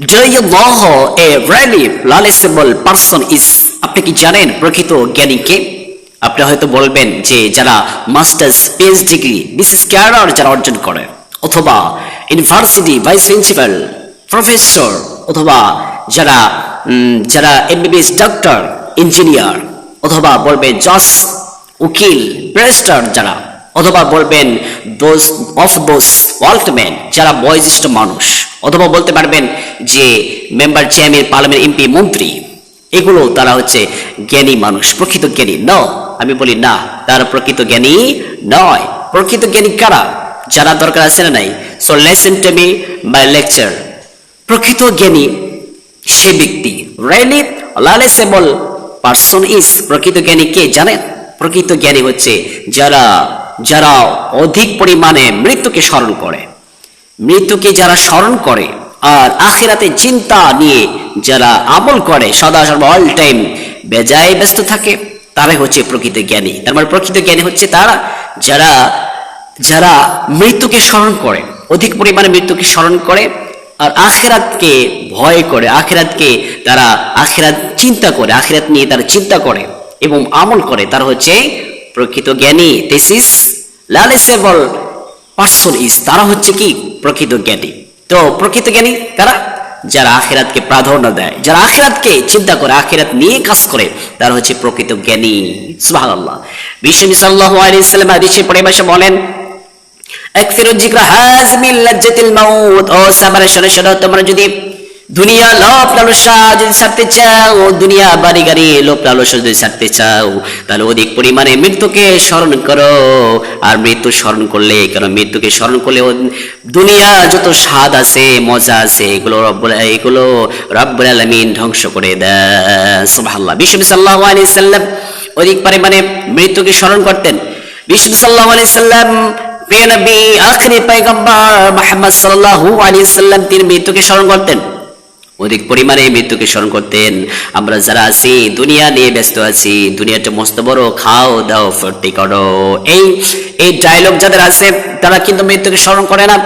You know a really knowledgeable person আপনি কি জানেন প্রকৃত জ্ঞানীকে আপনি হয়তো বলবেন যে যারা মাস্টার্স পিএইচ ডিগ্রি বিশেষ ক্যারিয়ার যারা অর্জন করে, অথবা ইউনিভার্সিটি ভাইস প্রিন্সিপাল, প্রফেসর, অথবা যারা যারা এমবিবিএস ডক্টর ইঞ্জিনিয়ার, অথবা বলবে জজ, উকিল, ব্যারিস্টার যারা, অথবা বলবেন দোজ অফ দোজ ওয়ার্ল্ডম্যান যারা বয়োজ্যেষ্ঠ মানুষ। অথবা বলতে পারবেন যে মেম্বার চেয়ারম্যান, পার্লামেন্ট এমপি, মন্ত্রী, এগুলো তারা হচ্ছে জ্ঞানী মানুষ, প্রকৃত জ্ঞানী। ন, আমি বলি না, তারা প্রকৃত জ্ঞানী নয়। প্রকৃত জ্ঞানী কারা? যারা দরকার আছে না নাই? So lesson to me by lecture প্রকৃত জ্ঞানী সে ব্যক্তি রেলি লালেসেবল পার্সন ইজ প্রকৃত জ্ঞানী কে জানেন প্রকৃত জ্ঞানী হচ্ছে যারা যারা অধিক পরিমাণে মৃত্যুকে স্মরণ করে। মৃত্যুকে যারা স্মরণ করে আর আখিরাতে চিন্তা নিয়ে যারা আমল করে সদা সর্ব অল টাইম বেজায় ব্যস্ত থাকে, তারাই হচ্ছে প্রকৃত জ্ঞানী। তার মানে প্রকৃত জ্ঞানী হচ্ছে তারা যারা যারা মৃত্যুকে স্মরণ করে, অধিক পরিমাণে মৃত্যুকে স্মরণ করে আর আখেরাতকে ভয় করে, আখেরাতকে তারা আখেরাত চিন্তা করে, আখেরাত নিয়ে তারা চিন্তা করে এবং আমল করে, তারা হচ্ছে প্রকৃত জ্ঞানী। This is knowledgeable person is তারা হচ্ছে কি? প্রকৃত জ্ঞানী। তো প্রকৃত জ্ঞানী তারা যারা আখেরাতকে প্রাধান্য দেয়। যারা আখেরাতকে চিন্তা করে, আখেরাত নিয়ে কাজ করে, তারা হচ্ছে প্রকৃত জ্ঞানী। সুবহানাল্লাহ। বিশ্বনবী সাল্লাল্লাহু আলাইহি সাল্লাম হাদিসে পরিভাষা বলেন এক যিকরা হাজমিল লাজ্জাতিল মাউত। ও সাবারে শোনো শোনো, তোমরা যদি দুনিয়া লোভ লালসা যদি ছাড়তে চাও, দুনিয়া বাড়ি গাড়ি লোভ লালসা যদি ছাড়তে চাও, তাহলে অধিক পরিমাণে মৃত্যুকে স্মরণ করো। আর মৃত্যু স্মরণ করলে কারণ মৃত্যুকে স্মরণ করলে দুনিয়া যত স্বাদ আছে, মজা আছে, এগুলো রব্বুল এগুলো রব্বুল আলামিন ধ্বংস করে দেয়। সুবহানাল্লাহ। বিশ্বনবী সাল্লাল্লাহু আলাইহি সাল্লাম অধিক পরিমাণে মৃত্যুকে স্মরণ করতেন। বিষ্ণু সাল্লাল্লাহু আলাইহি সাল্লাম, প্রিয় নবী, আখরি পয়গম্বর মুহাম্মদ সাল্লাল্লাহু আলাইহি সাল্লাম, তিনি মৃত্যুকে স্মরণ করতেন। অধিক পরিমাণে মৃত্যুকে স্মরণ করতেন। আমরা যারা আছি, দুনিয়া নিয়ে ব্যস্ত আছি দুনিয়াটা মস্ত বড় খাও দাও ফুর্তি করো। এই এই ডায়লগ যাদের আছে, তারা কিন্তু মৃত্যুকে স্মরণ করে না।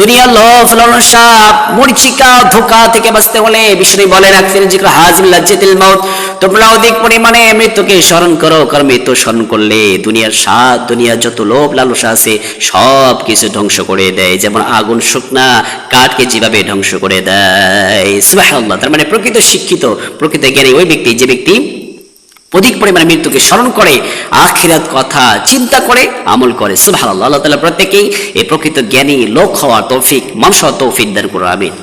দুনিয়ার লোভ লালসা মরিচিকা ধোকা থেকে বাঁচতে হলে বিষ্ণু বলেন আকফির জিক্র হাজিম লাজ্জাতিল মাউত। তোমরা অধিক পরিমাণে মৃত্যুকে স্মরণ করো, কারণ মৃত্যু স্মরণ করলে দুনিয়ার স্বাদ, দুনিয়ার যত লোভ, লালসা আছে সব কিছু ধ্বংস করে দেয়। যেমন আগুন শুকনা, কাঠকে যেভাবে ধ্বংস করে দেয়। সুবহানাল্লাহ, তার মানে প্রকৃত শিক্ষিত, প্রকৃত জ্ঞানী ওই ব্যক্তি, যে ব্যক্তি অধিক পরিমাণে মৃত্যুকে স্মরণ করে, আখিরাত কথা চিন্তা করে, আমল করে সুবাহ আল্লাহ তালা প্রত্যেকেই এই প্রকৃত জ্ঞানী, লোক হওয়ার তৌফিক, মানুষ হওয়ার তৌফিক দান করো আমিন।